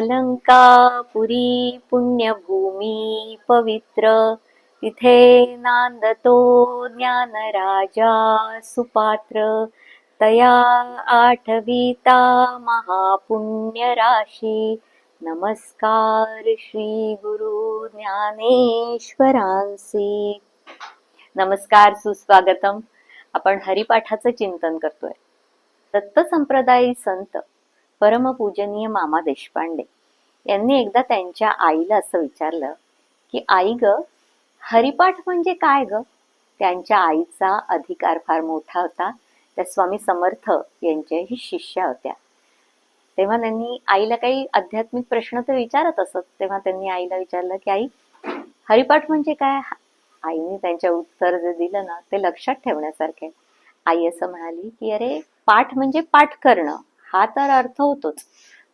अलंकापुरी पुण्यभूमी पवित्र. तिथे नांदतो ज्ञानराजा सुपात्र. तया आठविता महापुण्य राशी नमस्कार श्री गुरु ज्ञानेश्वरांसी. नमस्कार सुस्वागतम. आपण हरिपाठाचं चिंतन करतोय. दत्त संप्रदायी संत परमपूजनीय मामा देशपांडे यांनी एकदा त्यांच्या आईला असं विचारलं की आई ग हरिपाठ म्हणजे काय ग? त्यांच्या आईचा अधिकार फार मोठा होता. त्या स्वामी समर्थ यांच्याही शिष्या होत्या. तेव्हा त्यांनी आईला काही आध्यात्मिक प्रश्न तर विचारत असत. तेव्हा त्यांनी आईला विचारलं की आई हरिपाठ म्हणजे काय? आईने त्यांच्या उत्तर जे दिलं ना ते लक्षात ठेवण्यासारखे. आई असं म्हणाली की अरे पाठ म्हणजे पाठ करणं. हा तर अर्थ होतोच.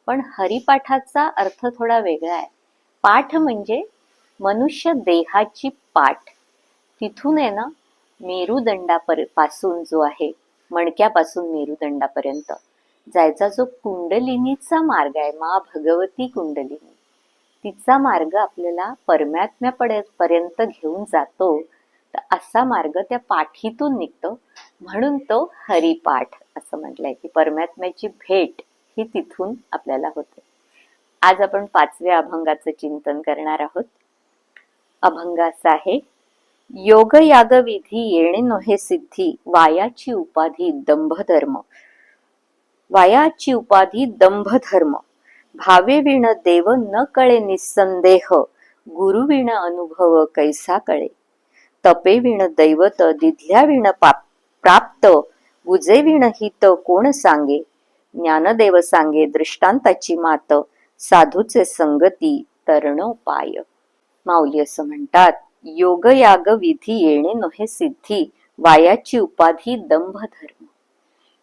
पण हरिपाठाचा अर्थ थोडा वेगळा आहे. पाठ म्हणजे मनुष्य देहाची पाठ. तिथून आहे ना मेरुदंडापरपासून जो आहे मणक्यापासून मेरुदंडापर्यंत जायचा जो कुंडलिनीचा मार्ग आहे मा भगवती कुंडलिनी. तिचा मार्ग आपल्याला परमात्म्यापर्यंत घेऊन जातो. तर असा मार्ग त्या पाठीतून निघतो. म्हणून तो हरिपाठ. असं म्हटलंय की परमात्म्याची भेट ही तिथून आपल्याला होते. आज आपण पाचव्या अभंगाचं चिंतन करणार आहोत. अभंग असा आहे योग याग विधी येणे नोहे सिद्धी वायाची उपाधी दंभधर्म. वायाची उपाधी दंभधर्म. भावे विण देव न कळे निसंदेह गुरुविण अनुभव कैसा कळे. तपे विण दैवत दिधल्या विण प्राप्त गुजे हित कोण सांगे? ज्ञानदेव सांगे दृष्टांताची मात साधूचे संगती तरणोपाय माऊली असं म्हणतात योग याग विधी येणे नोहे सिद्धी वायाची उपाधी दंभ धर्म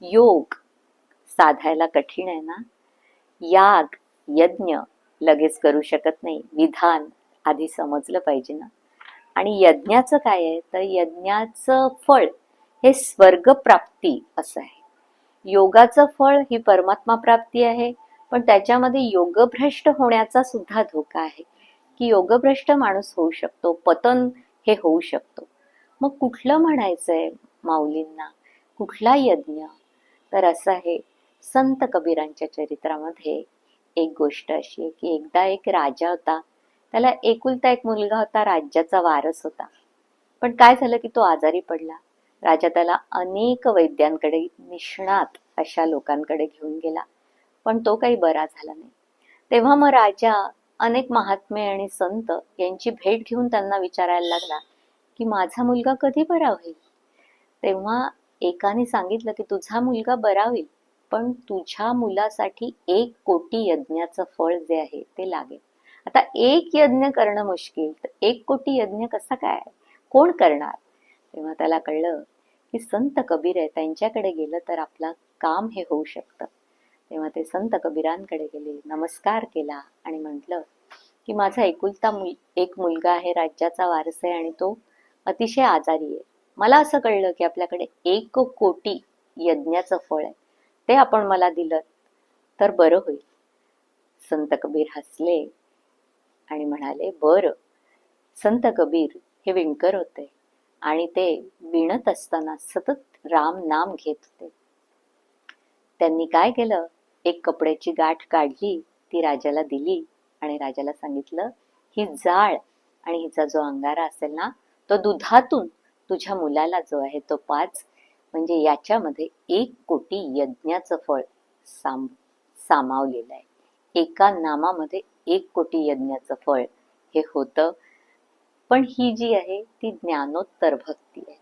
योग साधायला कठीण आहे ना? याग यज्ञ लगेच करू शकत नाही. विधान आधी समजलं पाहिजे ना? आणि यज्ञाचं काय आहे? तर यज्ञाचं फळ हे स्वर्ग प्राप्ती असं आहे. योगाचं फळ ही परमात्मा प्राप्ती आहे पण त्याच्यामध्ये योगभ्रष्ट होण्याचा सुद्धा धोका आहे. की योगभ्रष्ट माणूस होऊ शकतो पतन हे होऊ शकतो. मग कुठलं म्हणायचंय माऊलींना? कुठला यज्ञ? तर असं आहे संत कबीरांच्या चरित्रामध्ये एक गोष्ट अशी आहे की एकदा एक राजा होता. त्याला एकुलता एक मुलगा होता राज्याचा वारस होता. पण काय झालं की तो आजारी पडला. राजा त्याला अनेक वैद्यांकडे निष्णात अशा लोकांकडे घेऊन गेला. पण तो काही बरा झाला नाही. तेव्हा मग राजा अनेक महात्मे आणि संत यांची भेट घेऊन त्यांना विचारायला लागला की माझा मुलगा कधी बरा होईल? तेव्हा एकाने सांगितलं की तुझा मुलगा बरा होईल पण तुझ्या मुलासाठी एक कोटी यज्ञाचं फळ जे आहे ते लागेल. आता एक यज्ञ करणं मुश्किल तर एक कोटी यज्ञ कसा काय? कोण करणार? तेव्हा त्याला कळलं की संत कबीर आहे त्यांच्याकडे गेलं तर आपला काम हे होऊ शकतं. तेव्हा ते संत कबीरांकडे गेले नमस्कार केला आणि म्हटलं की माझा एकुलता मुल एक मुलगा आहे राज्याचा वारस आहे आणि तो अतिशय आजारी आहे. मला असं कळलं की आपल्याकडे एक कोटी यज्ञाचं फळ आहे. ते आपण मला दिलं तर बरं होईल. संत कबीर हसले आणि म्हणाले बरं. संत कबीर हे विणकर होते. आणि ते विणत असताना सतत राम नाम घेत होते. त्यांनी काय केलं? एक कपड्याची गाठ काढली ती राजाला दिली आणि राजाला सांगितलं ही जाळ आणि हिचा जो अंगारा असेल ना तो दुधातून तुझ्या मुलाला जो आहे तो पाच म्हणजे याच्यामध्ये एक कोटी यज्ञाचं फळ साम सामावलेलं आहे. एका नामामध्ये एक कोटी यज्ञाचं फळ हे होतं पण ही जी आहे ती ज्ञानोत्तर भक्ती आहे.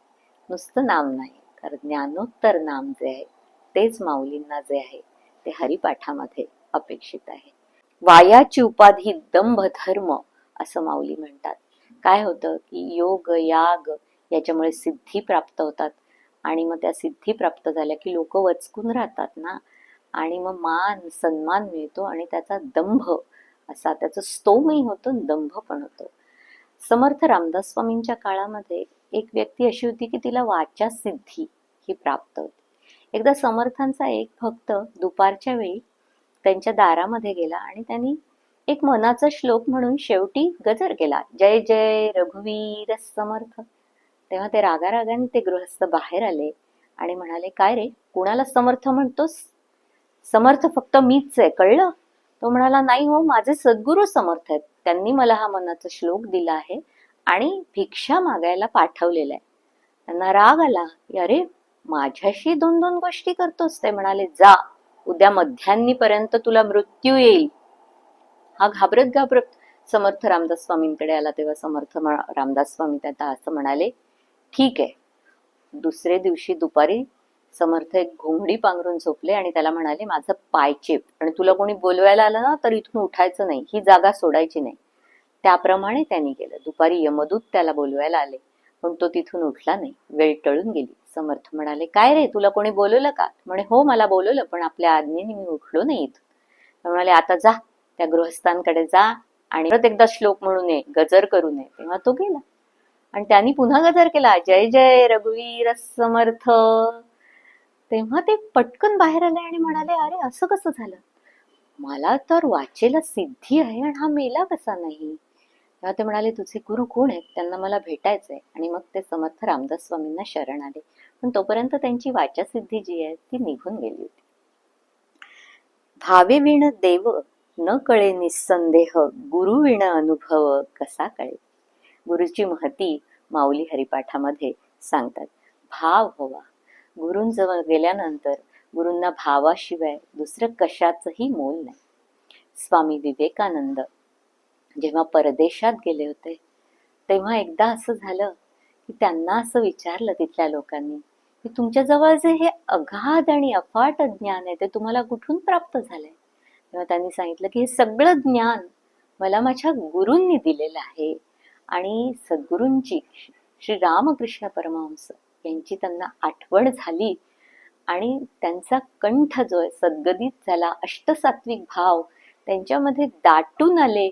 नुसतं नाम नाही तर ज्ञानोत्तर नाम जे आहे तेच माऊलींना जे आहे ते हरिपाठामध्ये अपेक्षित आहे. वायाची उपाधी दंभ धर्म असं माऊली म्हणतात. काय होतं की योग याग याच्यामुळे सिद्धी प्राप्त होतात. आणि मग त्या सिद्धी प्राप्त झाल्या की लोक वचकून राहतात ना. आणि मग मान सन्मान मिळतो आणि त्याचा दंभ असा त्याचं स्तोमही होतं दंभ पण होतो. समर्थ रामदास स्वामींच्या काळामध्ये एक व्यक्ती अशी होती की तिला वाचा सिद्धी ही प्राप्त होती. एकदा समर्थांचा एक भक्त दुपारच्या वेळी त्यांच्या दारामध्ये गेला आणि त्यांनी एक मनाचा श्लोक म्हणून शेवटी गजर केला. जय जय रघुवीर समर्थ. तेव्हा ते रागारागाने ते गृहस्थ बाहेर आले आणि म्हणाले काय रे कुणाला समर्थ म्हणतोस? समर्थ फक्त मीच आहे कळलं? तो म्हणाला नाही हो माझे सद्गुरू समर्थ आहेत. त्यांनी मला हा मनाचा श्लोक दिला आहे आणि भिक्षा मागायला पाठवलेला आहे. त्यांना राग आला अरे माझ्याशी दोन दोन गोष्टी करतोस ते म्हणाले जा उद्या मध्यान्नीपर्यंत तुला मृत्यू येईल. हा घाबरत घाबरत समर्थ रामदास स्वामींकडे आला तेव्हा समर्थ रामदास स्वामी त्याला असं म्हणाले ठीक आहे दुसरे दिवशी दुपारी समर्थ एक घोंगडी पांघरून झोपले आणि त्याला म्हणाले माझं पायचेप आणि तुला कोणी बोलवायला आलं ना तर इथून उठायचं नाही. ही जागा सोडायची नाही. त्याप्रमाणे त्यांनी केलं. दुपारी यमदूत त्याला बोलवायला आले पण तो तिथून उठला नाही. वेळ टळून गेली. समर्थ म्हणाले काय रे तुला कोणी बोलवलं का? म्हणे हो मला बोलवलं पण आपल्या आज्ञेने मी उठलो नाही इथून. म्हणाले आता जा त्या गृहस्थांकडे जा आणि परत एकदा श्लोक म्हणून ये गजर करू नये. तेव्हा तो गेला. आणि त्यांनी पुन्हा गजर केला. जय जय रघुवीर समर्थ. तेव्हा ते पटकन बाहेर आले आणि म्हणाले अरे असं कसं झालं? मला तर वाचेला सिद्धी आहे आणि हा मेला कसा नाही? तेव्हा ते म्हणाले तुझे गुरु कोण आहेत? त्यांना मला भेटायचंय. आणि मग ते समर्थ रामदास स्वामींना शरण आले. पण तोपर्यंत त्यांची वाचासिद्धी जी आहे ती निघून गेली होती. भावे विण देव न कळे निसंदेह गुरु विण अनुभव कसा कळे? गुरुची महती माऊली हरिपाठामध्ये सांगतात भाव हवा गुरूंजवळ गेल्यानंतर गुरूंना भावाशिवाय दुसरं कशाचंही मोल नाही. स्वामी विवेकानंद जेव्हा परदेशात गेले होते तेव्हा एकदा असं झालं की त्यांना असं विचारलं तिथल्या लोकांनी की तुमच्याजवळ जे हे अगाध आणि अफाट ज्ञान आहे ते तुम्हाला कुठून प्राप्त झालंय? तेव्हा त्यांनी सांगितलं की हे सगळं ज्ञान मला माझ्या गुरूंनी दिलेलं आहे आणि सद्गुरूंची श्री रामकृष्ण परमहंस यांची त्यांना आठवण झाली आणि त्यांचा कंठ जो आहे सद्गदित झाला अष्टसात्विक भाव त्यांच्यामध्ये दाटून आले.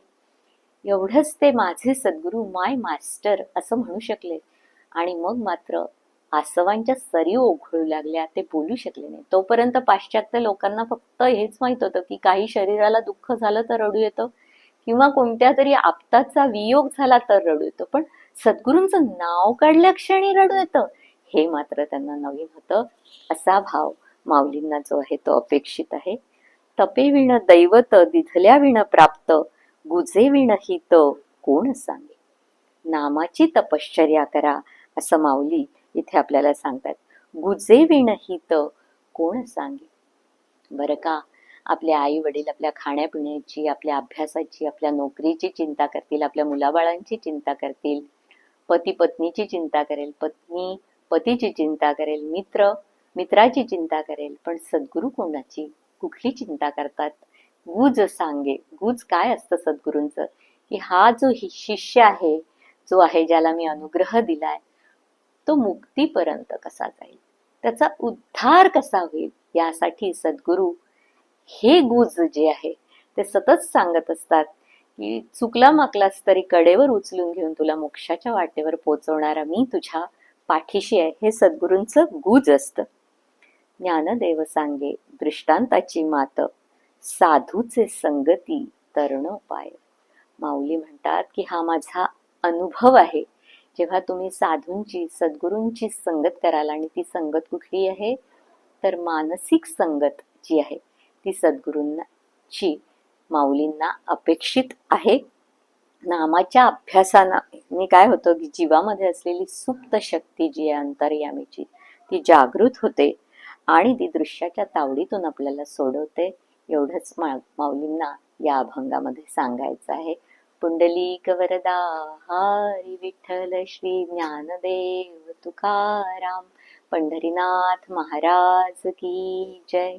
एवढंच ते माझे सद्गुरू माय मास्टर असं म्हणू शकले. आणि मग मात्र आसवांच्या सरी ओघळू लागल्या ते बोलू शकले नाही. तोपर्यंत पाश्चात्य लोकांना फक्त हेच माहीत होतं की काही शरीराला दुःख झालं तर रडू येतं किंवा कोणत्या तरी आपताचा वियोग झाला तर रडू येतो. पण सद्गुरूंचं नाव काढल्या क्षणी रडू येतं. हे मात्र त्यांना नवीन होतं. असा भाव माऊलींना जो आहे तो अपेक्षित आहे. तपेविण दैवत दिधल्या विण प्राप्त गुजेविण हित कोण सांगे? नामाची तपश्चर्या करा असं माऊली इथे आपल्याला सांगतात. गुजेविण हित कोण सांगे? बरं का आपले आई वडील आपल्या खाण्यापिण्याची आपल्या अभ्यासाची आपल्या नोकरीची चिंता करतील आपल्या मुलाबाळांची चिंता करतील पती पत्नीची चिंता करेल. पत्नी पतीची चिंता करेल मित्र मित्राची चिंता करेल पण सद्गुरू कोणाची? कुठली चिंता करतात? गुज सांगे. गुज काय असतं सद्गुरूंचं? की हा जो शिष्य आहे जो आहे ज्याला मी अनुग्रह दिलाय तो मुक्तीपर्यंत कसा जाईल? त्याचा उद्धार कसा होईल? यासाठी सद्गुरू हे गुज जे आहे ते सतत सांगत असतात की चुकला माकलास तरी कडेवर उचलून घेऊन तुला मोक्षाच्या वाटेवर पोचवणारा मी तुझ्या पाठीशी आहे हे सद्गुरूंचं गुज असतं. ज्ञानदेव सांगे दृष्टांताची मात साधूचे संगती तरण पाय. माऊली म्हणतात की हा माझा अनुभव आहे. जेव्हा तुम्ही साधूंची सद्गुरूंची संगत कराल आणि ती संगत कुठली आहे तर मानसिक संगत जी आहे ती सद्गुरूंची माऊलींना अपेक्षित आहे. नामाच्या अभ्यासाने काय होतं की जीवामध्ये असलेली सुप्त शक्ती जी आहे अंतर्यामीची ती जागृत होते आणि ती दृश्याच्या तावडीतून आपल्याला सोडवते. एवढंच मा माऊलींना या अभंगामध्ये सांगायचं आहे. पुंडलिक वरदा हरी विठ्ठल श्री ज्ञानदेव तुकाराम पंढरीनाथ महाराज की जय.